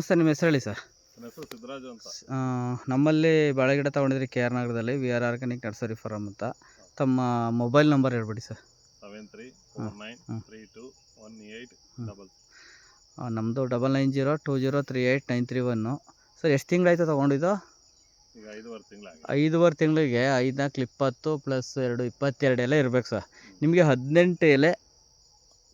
ನಮಸ್ತೆ ನಿಮ್ಮ ಹೆಸರು ಹೇಳಿ ಸರ್? ನನ್ನ ಹೆಸರು ಸಿದ್ದರಾಜು ಅಂತ. ಆ, ನಮ್ಮಲ್ಲಿ ಬಾಳೆಗಿಡ ತೊಗೊಂಡಿದ್ರಿ ಕೆ ಆರ್ ನಗರದಲ್ಲಿ V R organic nursery farm ಅಂತ. ತಮ್ಮ ಮೊಬೈಲ್ ನಂಬರ್ ಹೇಳ್ಬಿಡಿ sir. Seven three four nine hmm. Three two one eight double ನಮ್ಮದು double nine zero two zero three eight nine three one sir ಎಷ್ಟು ತಿಂಗಳಾಯ್ತು ತೊಗೊಂಡಿದ್ದು ಈಗ ಐದೂವರೆ ತಿಂಗಳಾಗಿದೆ. ಐದೂವರೆ ತಿಂಗಳಿಗೆ ಐದನಾಲ್ಕು ಇಪ್ಪತ್ತು ಪ್ಲಸ್ ಎರಡು ಇಪ್ಪತ್ತೆರಡು ಎಲ್ಲ ಇರಬೇಕು ಸರ್. ನಿಮಗೆ ಹದಿನೆಂಟು ಎಲೆ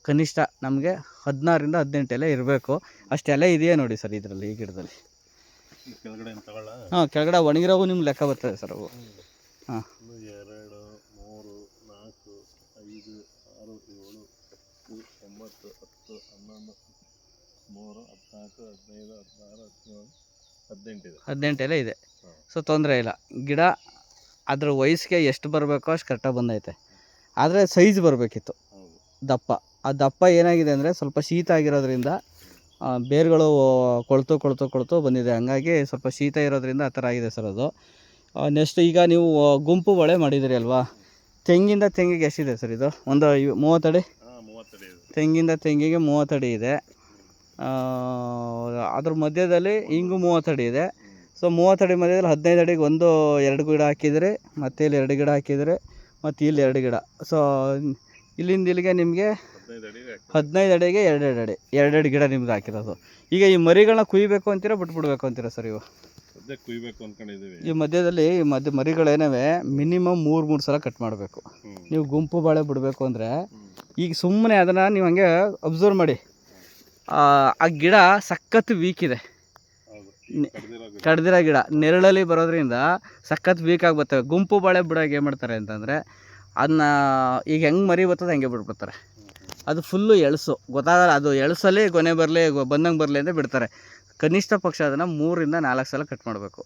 ಕನಿಷ್ಠ ನಮಗೆ ಹದಿನಾರರಿಂದ ಹದಿನೆಂಟು ಎಲೆ ಇರಬೇಕು. ಅಷ್ಟು ಎಲೆ ಇದೆಯಾ ನೋಡಿ ಸರ್ ಇದರಲ್ಲಿ, ಈ ಗಿಡದಲ್ಲಿ. ಹಾಂ, ಕೆಳಗಡೆ ಒಣಗಿರೋವು ನಿಮ್ಗೆ ಲೆಕ್ಕ ಬರ್ತದೆ ಸರ್ ಅವು. ಹಾಂ. ಎರಡು ಮೂರು ಐದು ಹದಿನೆಂಟು ಎಲೆ ಇದೆ. ಸೊ, ತೊಂದರೆ ಇಲ್ಲ. ಗಿಡ ಅದ್ರ ವಯಸ್ಸಿಗೆ ಎಷ್ಟು ಬರಬೇಕೋ ಅಷ್ಟು ಕರೆಕ್ಟಾಗಿ ಬಂದೈತೆ. ಆದರೆ ಸೈಜ್ ಬರಬೇಕಿತ್ತು. ದಪ್ಪ. ಆ ದಪ್ಪ ಏನಾಗಿದೆ ಅಂದರೆ ಸ್ವಲ್ಪ ಶೀತ ಆಗಿರೋದ್ರಿಂದ ಬೇರುಗಳು ಕೊಳ್ತು ಕೊಳ್ತು ಕೊಳ್ತು ಬಂದಿದೆ. ಹಂಗಾಗಿ ಸ್ವಲ್ಪ ಶೀತ ಇರೋದ್ರಿಂದ ಆ ಥರ ಆಗಿದೆ ಸರ್ ಅದು. ನೆಕ್ಸ್ಟ್ ಈಗ ನೀವು ಗುಂಪು ಬಳೆ ಮಾಡಿದಿರಿ ಅಲ್ವಾ? ತೆಂಗಿಂದ ತೆಂಗಿಗೆ ಎಷ್ಟಿದೆ ಸರ್ ಇದು? ಒಂದು ಮೂವತ್ತಡಿ ತೆಂಗಿಂದ ತೆಂಗಿಗೆ ಮೂವತ್ತಡಿ ಇದೆ. ಅದ್ರ ಮಧ್ಯದಲ್ಲಿ ಹಿಂಗೂ ಮೂವತ್ತಡಿ ಇದೆ. ಸೊ ಮೂವತ್ತಡಿ ಮಧ್ಯದಲ್ಲಿ ಹದಿನೈದು ಅಡಿಗೆ ಒಂದು ಎರಡು ಗಿಡ ಹಾಕಿದರೆ ಮತ್ತೆ ಇಲ್ಲಿ ಎರಡು ಗಿಡ ಹಾಕಿದರೆ ಮತ್ತು ಇಲ್ಲಿ ಎರಡು ಗಿಡ. ಸೊ ಇಲ್ಲಿಂದ ಇಲ್ಲಿಗೆ ನಿಮಗೆ ಹದಿನೈದು ಅಡಿಗೆ ಎರಡೆರಡು ಅಡಿ ಎರಡೆರಡು ಗಿಡ ನಿಮ್ಗೆ ಹಾಕಿರೋದು. ಈಗ ಈ ಮರಿಗಳನ್ನ ಕುಯ್ಬೇಕು ಅಂತೀರಾ ಬಿಟ್ಬಿಡ್ಬೇಕು ಅಂತೀರಾ ಸರ್ ಇವು? ಕುಯ್ಬೇಕು ಅಂದ್ಕೊಂಡಿದ್ದೀವಿ ಈ ಮಧ್ಯದಲ್ಲಿ ಈ ಮಧ್ಯ ಮರಿಗಳೇನವೆ ಮಿನಿಮಮ್ ಮೂರು ಮೂರು ಸಲ ಕಟ್ ಮಾಡಬೇಕು. ನೀವು ಗುಂಪು ಬಾಳೆ ಬಿಡಬೇಕು ಅಂದರೆ ಈಗ ಸುಮ್ಮನೆ ಅದನ್ನು ನೀವು ಹಂಗೆ ಅಬ್ಸರ್ವ್ ಮಾಡಿ. ಆ ಗಿಡ ಸಖತ್ ವೀಕ್ ಇದೆ. ಕಡ್ದಿರೋ ಗಿಡ. ನೆರಳಲ್ಲಿ ಬರೋದ್ರಿಂದ ಸಖತ್ ವೀಕ್ ಆಗಿ ಬರ್ತವೆ ಗುಂಪು ಬಾಳೆ ಬಿಡೋಕೆ ಏನು ಮಾಡ್ತಾರೆ ಅಂತಂದರೆ ಅದನ್ನ ಈಗ ಹೆಂಗೆ ಮರಿ ಬರ್ತದೆ ಹಂಗೆ ಬಿಟ್ಬಿಡ್ತಾರೆ. ಅದು ಫುಲ್ಲು ಎಳಸು. ಗೊತ್ತಾಗಲ್ಲ, ಅದು ಎಳಸಲ್ಲಿ ಕೊನೆ ಬರಲಿ ಬಂದಂಗೆ ಬರಲಿ ಅಂತ ಬಿಡ್ತಾರೆ. ಕನಿಷ್ಠ ಪಕ್ಷ ಅದನ್ನು ಮೂರಿಂದ ನಾಲ್ಕು ಸಲ ಕಟ್ ಮಾಡಬೇಕು.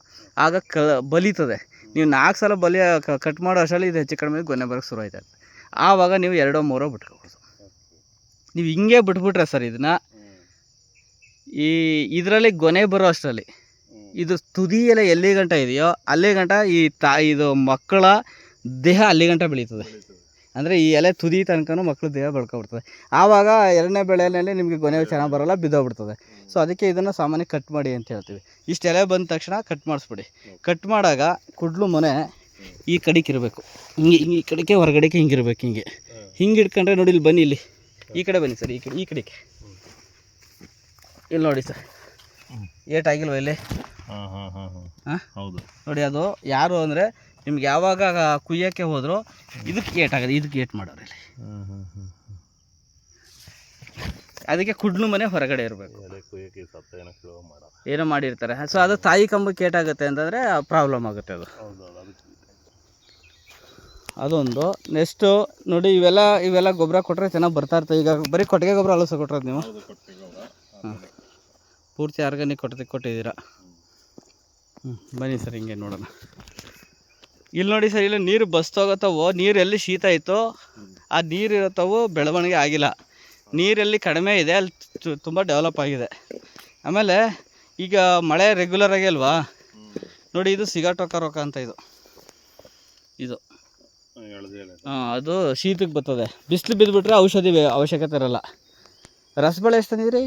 ಆಗ ಕ ಬಲೀತದೆ. ನೀವು ನಾಲ್ಕು ಸಲ ಬಲಿ ಕಟ್ ಮಾಡೋ ಅಷ್ಟರಲ್ಲಿ ಇದು ಹೆಚ್ಚು ಕಡಿಮೆ ಗೊನೆ ಬರೋಕ್ಕೆ ಶುರು ಆಯ್ತದೆ. ಆವಾಗ ನೀವು ಎರಡೋ ಮೂರೋ ಬಿಟ್ಕೋಬೋದು. ನೀವು ಹಿಂಗೆ ಬಿಟ್ಬಿಟ್ರೆ ಸರ್ ಇದನ್ನು, ಈ ಇದರಲ್ಲಿ ಗೊನೆ ಬರೋ ಅಷ್ಟರಲ್ಲಿ, ಇದು ತುದಿ ಎಲೆ ಎಲ್ಲಿ ಗಂಟ ಇದೆಯೋ, ಅಲ್ಲಿ ಗಂಟ ಈ ತಾ ಇದು ಮಕ್ಕಳ ದೇಹ ಅಲ್ಲಿ ಗಂಟ ಬೆಳೀತದೆ. ಅಂದರೆ ಈ ಎಲೆ ತುದಿ ತನಕನೂ ಮಕ್ಕಳು ದೇಹ ಬೆಳ್ಕೊಬಿಡ್ತದೆ. ಆವಾಗ ಎರಡನೇ ಬೆಳೆಯಲ್ಲಿ ನಿಮಗೆ ಗೊನೆ ಚೆನ್ನಾಗಿ ಬರೋಲ್ಲ ಬಿದ್ದೋಗ್ಬಿಡ್ತದೆ. ಸೊ ಅದಕ್ಕೆ ಇದನ್ನು ಸಾಮಾನ್ಯ ಕಟ್ ಮಾಡಿ ಅಂತ ಹೇಳ್ತೀವಿ. ಇಷ್ಟು ಎಲೆ ಬಂದ ತಕ್ಷಣ ಕಟ್ ಮಾಡಿಸ್ಬಿಡಿ. ಕಟ್ ಮಾಡಾಗ ಕುಡ್ಲು ಮನೆ ಈ ಕಡೆಗೆ ಇರಬೇಕು. ಹಿಂಗೆ ಹಿಂಗೆ ಈ ಕಡೆಗೆ ಹೊರಗಡೆಗೆ ಹಿಂಗಿರ್ಬೇಕು ಹಿಂಗೆ. ಹಿಂಗೆ ಇಟ್ಕೊಂಡ್ರೆ ನೋಡಿ ಇಲ್ಲಿ ಬನ್ನಿ ಇಲ್ಲಿ. ಈ ಕಡೆ ಬನ್ನಿ ಸರ್ ಈ ಕಡೆ ಈ ಕಡೆಗೆ. ಇಲ್ಲಿ ನೋಡಿ ಸರ್. ಏಟಾಗಿಲ್ವ ಇಲ್ಲಿ? ಹಾಂ ಹಾಂ ಹಾಂ ಹಾಂ. ಹಾಂ? ಹೌದು. ನೋಡಿ ಅದು ಯಾರು ಅಂದರೆ ನಿಮ್ಗೆ ಯಾವಾಗ ಕುಯ್ಯೋಕ್ಕೆ ಹೋದ್ರು ಇದಕ್ಕೆ ಏಟ್ ಆಗೋದು ಇದಕ್ಕೆ ಏಟ್ ಮಾಡೋರು ಇಲ್ಲಿ. ಅದಕ್ಕೆ ಕುಡ್ಲು ಮನೆ ಹೊರಗಡೆ ಇರಬೇಕು. ಏನೋ ಮಾಡಿರ್ತಾರೆ. ಸೊ ಅದು ತಾಯಿ ಕಂಬಕ್ಕೆ ಏಟಾಗುತ್ತೆ ಅಂತಂದರೆ ಪ್ರಾಬ್ಲಮ್ ಆಗುತ್ತೆ ಅದು. ಅದೊಂದು. ನೆಕ್ಸ್ಟು ನೋಡಿ ಇವೆಲ್ಲ ಇವೆಲ್ಲ ಗೊಬ್ಬರ ಕೊಟ್ಟರೆ ಚೆನ್ನಾಗಿ ಬರ್ತಾ ಇರ್ತವೆ ಈಗ ಬರೀ ಕೊಟ್ಟಿಗೆ ಗೊಬ್ಬರ ಅಲಸ ಕೊಟ್ಟಿರೋದು ನೀವು? ಕೊಟ್ಟಿಗೆ ಪೂರ್ತಿ ಆರ್ಗಾನಿಕ್ ಕೊಟ್ಟು ಕೊಟ್ಟಿದ್ದೀರಾ? ಹ್ಞೂ ಬನ್ನಿ ಸರ್ ಹಿಂಗೆ ನೋಡೋಣ. ಇಲ್ಲಿ ನೋಡಿ ಸರ್ ಇಲ್ಲಿ ನೀರು ಬಸ್ತೋಗತ್ತವೋ ನೀರು ಎಲ್ಲಿ ಶೀತ ಇತ್ತೋ ಆ ನೀರು ಇರುತ್ತವು ಬೆಳವಣಿಗೆ ಆಗಿಲ್ಲ. ನೀರೆಲ್ಲಿ ಕಡಿಮೆ ಇದೆ ಅಲ್ಲಿ ತುಂಬ ಡೆವಲಪ್ ಆಗಿದೆ. ಆಮೇಲೆ ಈಗ ಮಳೆ ರೆಗ್ಯುಲರ್ ಆಗಿ ಅಲ್ವಾ? ನೋಡಿ ಇದು ಸಿಗಾಟೋಕ ರೊಕ್ಕ ಅಂತ ಇದು. ಇದು. ಹಾಂ ಅದು ಶೀತಕ್ಕೆ ಬರ್ತದೆ. ಬಿಸಿಲು ಬಿದ್ದುಬಿಟ್ರೆ ಔಷಧಿ ಅವಶ್ಯಕತೆ ಇರಲ್ಲ. ರಸಬಳೆ ಎಷ್ಟು ತಂದಿದ್ರಿ?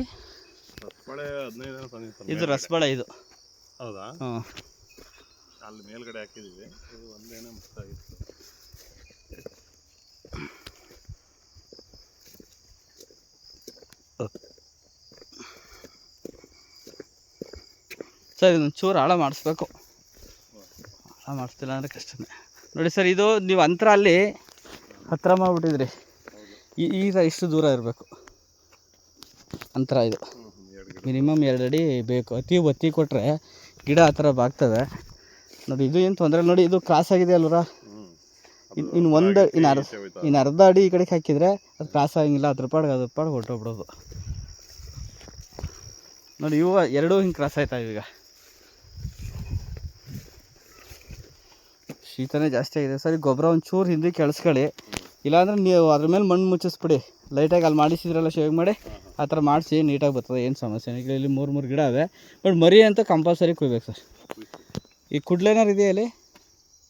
ಇದು ರಸಬಳೆ ಇದು. ಹೌದಾ? ಹಾಂ. ಅಲ್ಲಿ ಮೇಲ್ಗಡೆ ಹಾಕಿದ್ದೀವಿ. ಇದು ಒಂದೇನೆ ಮಸ್ತಾಗಿತ್ತು ಸರ್ ಇದೊಂದು ಚೂರು ಆಳ ಮಾಡಿಸ್ಬೇಕು. ಆಳ ಮಾಡಿಸ್ತಿಲ್ಲ ಅಂದರೆ ಕಷ್ಟನೇ. ನೋಡಿ ಸರ್ ಇದು ನೀವು ಅಂತರ ಅಲ್ಲಿ ಹತ್ತಿರ ಮಾಡಿಬಿಟ್ಟಿದ್ರಿ. ಈ ಈಗ ಇಷ್ಟು ದೂರ ಇರಬೇಕು. ಅಂತರ ಇದು. ಮಿನಿಮಮ್ ಎರಡು ಅಡಿ ಬೇಕು. ಅತಿ ಒತ್ತಿ ಕೊಟ್ಟರೆ ಗಿಡ ಆ ಥರ ಬಾಗ್ತವೆ ನೋಡಿ ಇದು ಏನು ತೊಂದರೆ ನೋಡಿ ಇದು ಕ್ರಾಸ್ ಆಗಿದೆ ಅಲ್ವರ? ಇನ್ನು ಇನ್ನು ಒಂದು ಇನ್ನು ಅರ್ಧ ಇನ್ನು ಅರ್ಧ ಅಡಿ ಈ ಕಡೆಗೆ ಹಾಕಿದರೆ ಅದು ಕ್ರಾಸ್ ಆಗಂಗಿಲ್ಲ. ಅದ್ರ ಪಾಡ್ಗೆ ಅದ್ರ ಪಾಡ್ಗೆ ಹೊರಟೋಗ್ಬಿಡೋದು. ನೋಡಿ ಇವು ಎರಡೂ ಹಿಂಗೆ ಕ್ರಾಸ್ ಆಯ್ತಾವೆ ಈಗ? ಶೀತನೇ ಜಾಸ್ತಿ ಆಗಿದೆ. ಸರಿ ಗೊಬ್ಬರ ಒಂಚೂರು ಹಿಂದೆ ಕೆಳಸ್ಕೊಳ್ಳಿ. ಇಲ್ಲಾಂದ್ರೆ ನೀವು ಅದ್ರ ಮೇಲೆ ಮಣ್ಣು ಮುಚ್ಚಿಸ್ಬಿಡಿ. ಲೈಟಾಗಿ ಅಲ್ಲಿ ಮಾಡಿಸಿದ್ರಲ್ಲ ಶೇವ್ ಮಾಡಿ ಆ ಥರ ಮಾಡಿಸಿ ನೀಟಾಗಿ ಬರ್ತದೆ. ಏನು ಸಮಸ್ಯೆ ಇಲ್ಲಿ. ಮೂರು ಮೂರು ಗಿಡ ಅವೆ ಬಟ್ ಮರಿ ಅಂತ ಕಂಪಲ್ಸರಿ ಕುಯ್ಬೇಕು ಸರ್. ಈ ಕುಡ್ಲೇನಾರು ಇದೆಯಾ ಅಲ್ಲಿ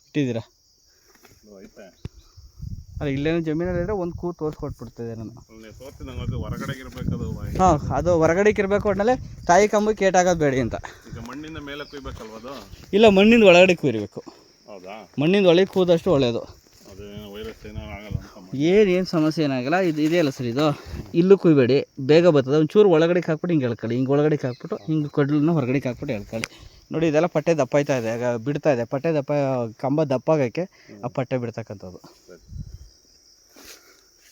ಇಟ್ಟಿದ್ದೀರಾ? ಅಲ್ಲ ಅದು ಇಲ್ಲೇನೋ ಜಮೀನಲ್ಲಿದ್ರೆ ಒಂದು ಕೂ ತೋರಿಸ್ಕೊಟ್ಬಿಡ್ತಿದ್ದೆ ನಾನು. ಹೊರಗಡೆ ಅದು ಹೊರಗಡೆಗೆ ಅದು ಹಾಂ ಅದು ಹೊರಗಡೆ ಇರಬೇಕು ಒಟ್ನಲ್ಲಿ ತಾಯಿ ಕಂಬಕ್ಕೆ ಕೇಟಾಗೋದು ಬೇಡಿ ಅಂತ. ಈಗ ಮಣ್ಣಿನ ಮೇಲೆ ಕುಯ್ಬೇಕಲ್ವ ಅದು? ಇಲ್ಲ ಮಣ್ಣಿಂದ ಒಳಗಡೆ ಕೂರಿಬೇಕು ಹೌದಾ? ಮಣ್ಣಿಂದ ಒಳಗೆ ಕೂದಷ್ಟು ಒಳ್ಳೆಯದು ಅದೇನೋ ವೈರಸ್ ಏನೋ ಆಗಲ್ಲ. ಏನು ಏನು ಸಮಸ್ಯೆ ಏನಾಗಲ್ಲ ಇದು ಇದೆಯಲ್ಲ ಸರ್ ಇದು? ಇಲ್ಲೂ ಕುಯ್ಬೇಡಿ. ಬೇಗ ಬರ್ತದೆ. ಒಂಚೂರು ಒಳಗಡೆ ಹಾಕ್ಬಿಟ್ಟು ಹಿಂಗೆ ಎಳ್ಕೊಳ್ಳಿ. ಹಿಂಗೆ ಒಳಗಡೆಗೆ ಹಾಕ್ಬಿಟ್ಟು ಹಿಂಗೆ ಕಡ್ಲನ್ನ ಹೊರಗಡೆ ಹಾಕ್ಬಿಟ್ಟು ಎಳ್ಕೊಳ್ಳಿ. ನೋಡಿ, ಇದೆಲ್ಲ ಪಟ್ಟೆ ದಪ್ಪ ಆಯ್ತಾ ಇದೆ. ಬಿಡ್ತಾ ಇದೆ. ಪಟ್ಟೆ ದಪ್ಪ, ಕಂಬ ದಪ್ಪ ಆಗೋಕ್ಕೆ ಆ ಪಟ್ಟೆ ಬಿಡ್ತಕ್ಕಂಥದ್ದು.